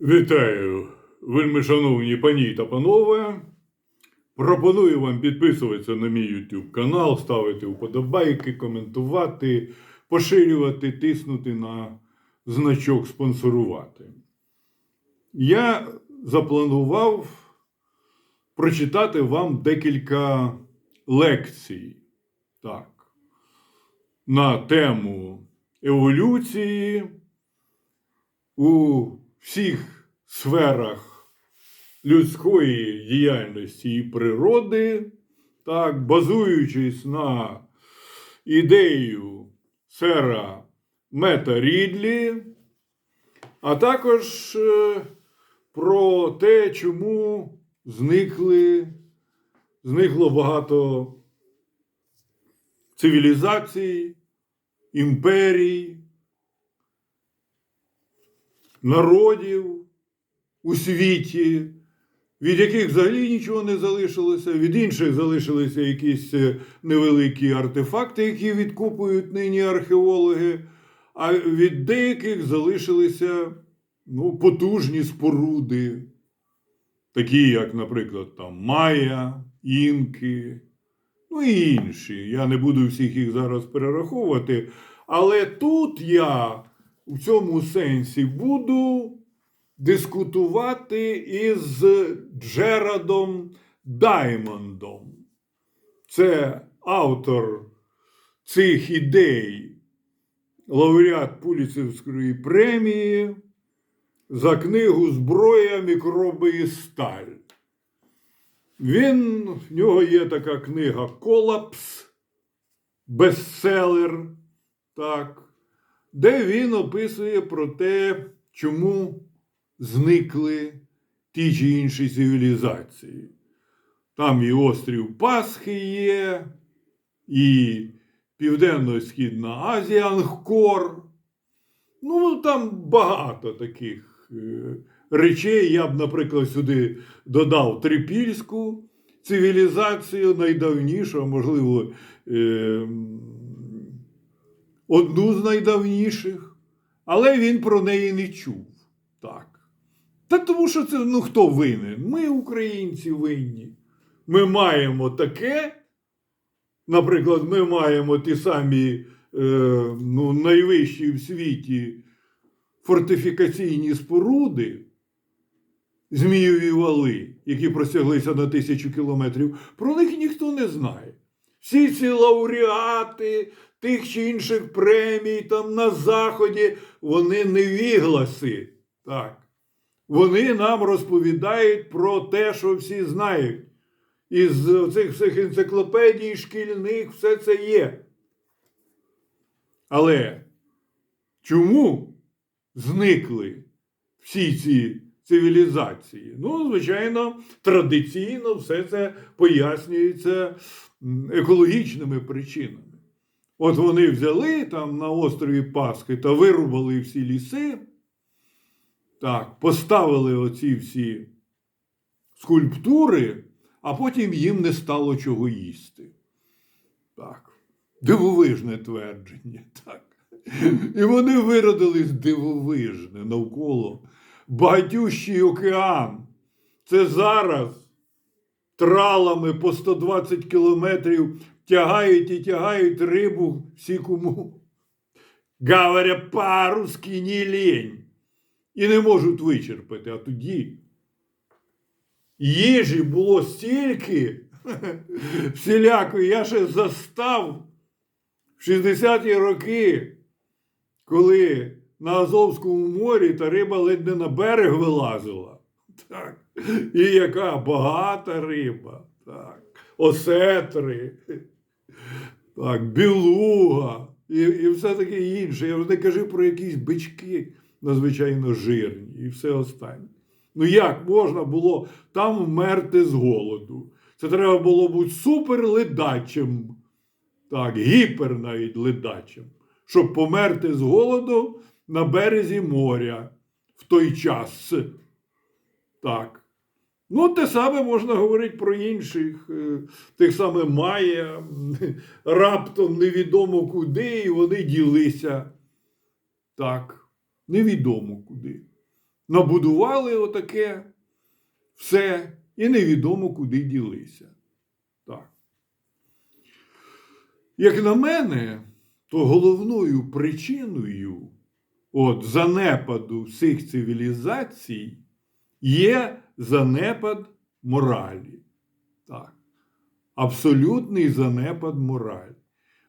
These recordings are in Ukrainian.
Вітаю, вельми шановні пані та панове. Пропоную вам підписуватися на мій YouTube канал, ставити вподобайки, коментувати, поширювати, тиснути на значок спонсорувати. Я запланував прочитати вам декілька лекцій. Так, на тему еволюції у всіх сферах людської діяльності і природи, так, базуючись на ідею сера Мета Рідлі, а також е, про те, чому зникли, зникло багато цивілізацій, імперій, народів у світі, від яких взагалі нічого не залишилося, від інших залишилися якісь е, невеликі артефакти, які відкопують нині археологи, а від деяких залишилися ну, потужні споруди, такі, як, наприклад, там Майя, Інки, ну і інші. Я не буду всіх їх зараз перераховувати. Але тут я в цьому сенсі буду дискутувати із Джерадом Даймондом. Це автор цих ідей, лауреат Пуліцевської премії за книгу Зброя, мікроби і сталь. Він, в нього є така книга Колапс, бестселер, так, де він описує про те, чому зникли ті чи інші цивілізації. Там і острів Пасхи є, і Південно-Східна Азія, Ангкор. Ну, там багато таких е, речей. Я б, наприклад, сюди додав трипільську цивілізацію, найдавнішу, можливо, е, одну з найдавніших, але він про неї не чув. Так. Та тому що це ну хто винен? Ми, українці, винні. Ми маємо таке. Наприклад, ми маємо ті самі е, ну, найвищі в світі фортифікаційні споруди, змієві вали, які простяглися на тисячу кілометрів. Про них ніхто не знає. Всі ці лауреати тих чи інших премій там на Заході, вони невігласи. Так. Вони нам розповідають про те, що всі знають. Із цих всіх енциклопедій шкільних все це є. Але чому зникли всі ці цивілізації? Ну, звичайно, традиційно все це пояснюється екологічними причинами. От вони взяли там на острові Пасхи та вирубали всі ліси. Так, поставили оці всі скульптури, а потім їм не стало чого їсти. Так. Дивовижне твердження. Так. І вони виродились дивовижне навколо. Багатющий океан. Це зараз тралами по 120 кілометрів тягають і тягають рибу всі кому. Говоря по-русски не лень. І не можуть вичерпати. А тоді їжі було стільки всілякої. Я ще застав в 60-ті роки, коли на Азовському морі та риба ледь не на берег вилазила. Так. І яка багата риба. Так. Осетри, так, білуга і, і все таке інше. Я вже не кажу про якісь бички надзвичайно жирні і все останнє. Ну як можна було там вмерти з голоду? Це треба було бути супер ледачим, так, гіпер навіть ледачим, щоб померти з голоду на березі моря в той час. Так. Ну, те саме можна говорити про інших, е, тих саме Майя, раптом невідомо куди, і вони ділися. Так, невідомо куди. набудували отаке все і невідомо куди ділися. Так. Як на мене, то головною причиною от, занепаду всіх цивілізацій є занепад моралі. Так. Абсолютний занепад моралі.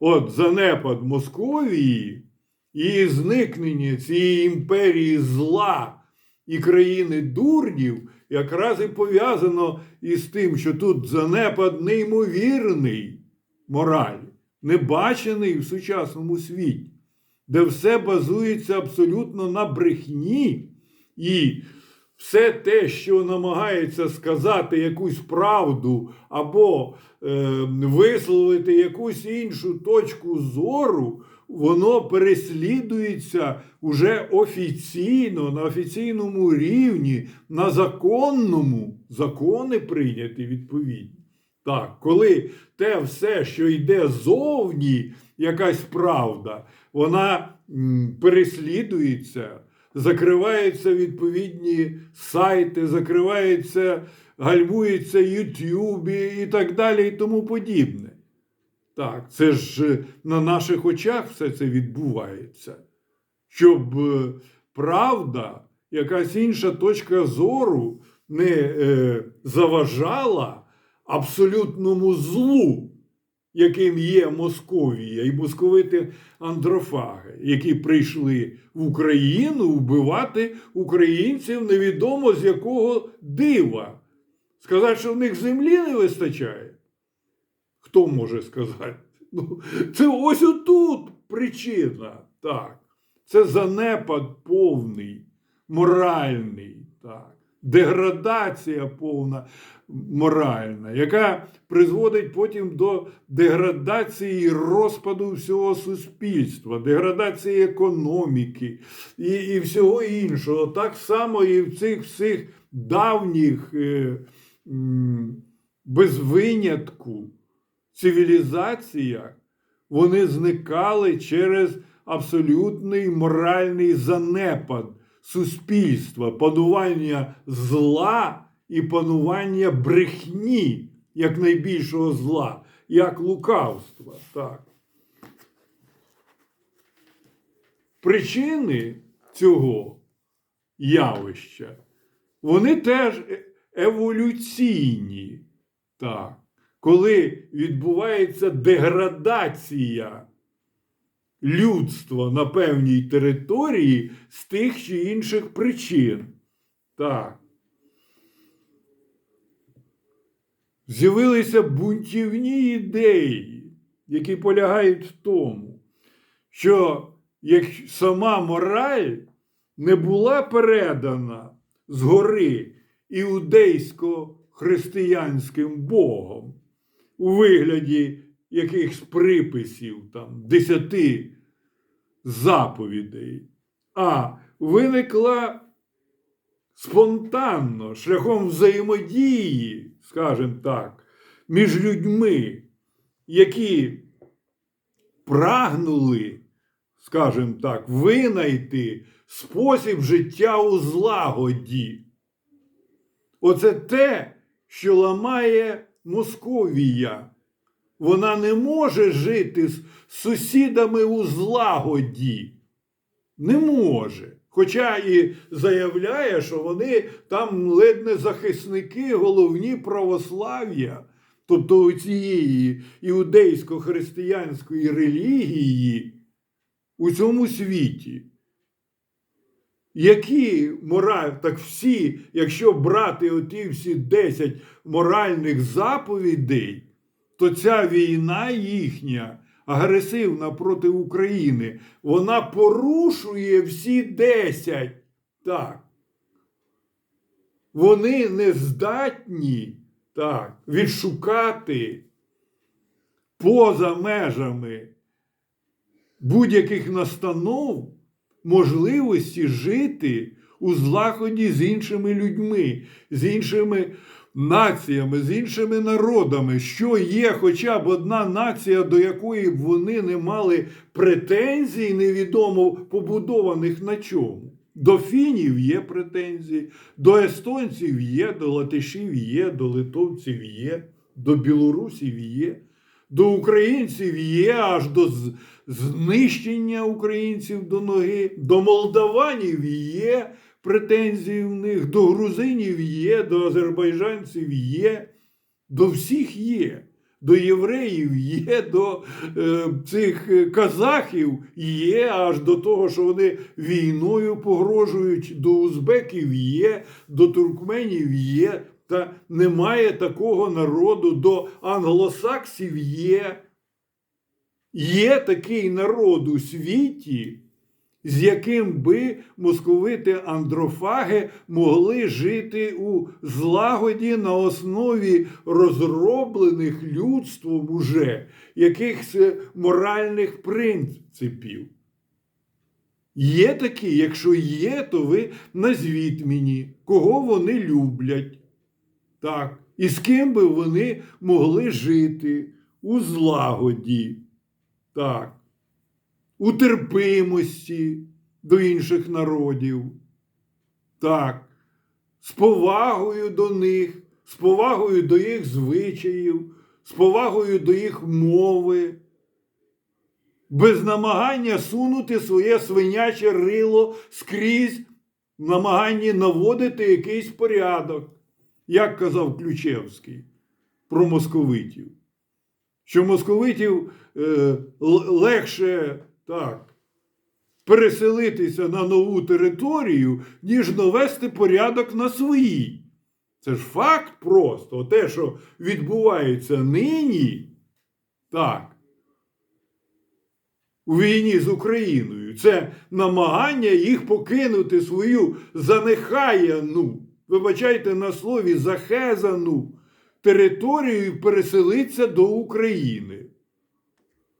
От занепад Московії і зникнення цієї імперії зла і країни дурнів якраз і пов'язано із тим, що тут занепад неймовірний моралі, небачений в сучасному світі, де все базується абсолютно на брехні і все те, що намагається сказати якусь правду або е, висловити якусь іншу точку зору, воно переслідується уже офіційно, на офіційному рівні, на законному, закони прийняті відповідні. Так, коли те все, що йде зовні, якась правда, вона м, переслідується, закриваються відповідні сайти, закриваються, гальмується Ютюбі і так далі, і тому подібне. Так, це ж е, на наших очах все це відбувається. Щоб е, правда, якась інша точка зору не е, заважала абсолютному злу, яким є Московія і московити андрофаги, які прийшли в Україну вбивати українців невідомо з якого дива. Сказати, що в них землі не вистачає. Хто може сказати? Ну, це ось отут причина. Так. Це занепад повний, моральний, так. Деградація повна моральна, яка призводить потім до деградації розпаду всього суспільства, деградації економіки і, і всього іншого. Так само і в цих всіх давніх е, без винятку цивілізаціях вони зникали через абсолютний моральний занепад суспільства, панування зла і панування брехні як найбільшого зла, як лукавства. Так. Причини цього явища, вони теж е- еволюційні. Так коли відбувається деградація людства на певній території з тих чи інших причин. Так. З'явилися бунтівні ідеї, які полягають в тому, що як сама мораль не була передана згори іудейсько-християнським Богом, у вигляді якихось приписів, там, десяти заповідей, а виникла спонтанно, шляхом взаємодії, скажімо так, між людьми, які прагнули, скажімо так, винайти спосіб життя у злагоді. Оце те, що ламає Московія. Вона не може жити з сусідами у злагоді. Не може. Хоча і заявляє, що вони там ледь не захисники головні православ'я, тобто цієї іудейсько-християнської релігії у цьому світі. Які мораль, так всі, якщо брати оті всі 10 моральних заповідей, то ця війна їхня, агресивна проти України, вона порушує всі 10. Так. Вони не здатні так, відшукати поза межами будь-яких настанов можливості жити у злагоді з іншими людьми, з іншими націями, з іншими народами, що є хоча б одна нація, до якої б вони не мали претензій, невідомо побудованих на чому. До фінів є претензії, до естонців є, до латишів є, до литовців є, до білорусів є, до українців є, аж до знищення українців до ноги, до молдаванів є претензії в них, до грузинів є, до азербайджанців є, до всіх є. До євреїв є, до е, цих е, казахів є, аж до того, що вони війною погрожують, до узбеків є, до туркменів є. Та немає такого народу, до англосаксів є. Є такий народ у світі, з яким би московити андрофаги могли жити у злагоді на основі розроблених людством уже якихось е, моральних принципів. Є такі, якщо є, то ви назвіть мені, кого вони люблять. Так. І з ким би вони могли жити у злагоді. Так у терпимості до інших народів. Так, з повагою до них, з повагою до їх звичаїв, з повагою до їх мови, без намагання сунути своє свиняче рило скрізь, в намаганні наводити якийсь порядок, як казав Ключевський про московитів що московитів е, легше так, переселитися на нову територію, ніж навести порядок на своїй. Це ж факт просто. Те, що відбувається нині, так, у війні з Україною, це намагання їх покинути свою занехаяну, вибачайте на слові, захезану територію і переселитися до України.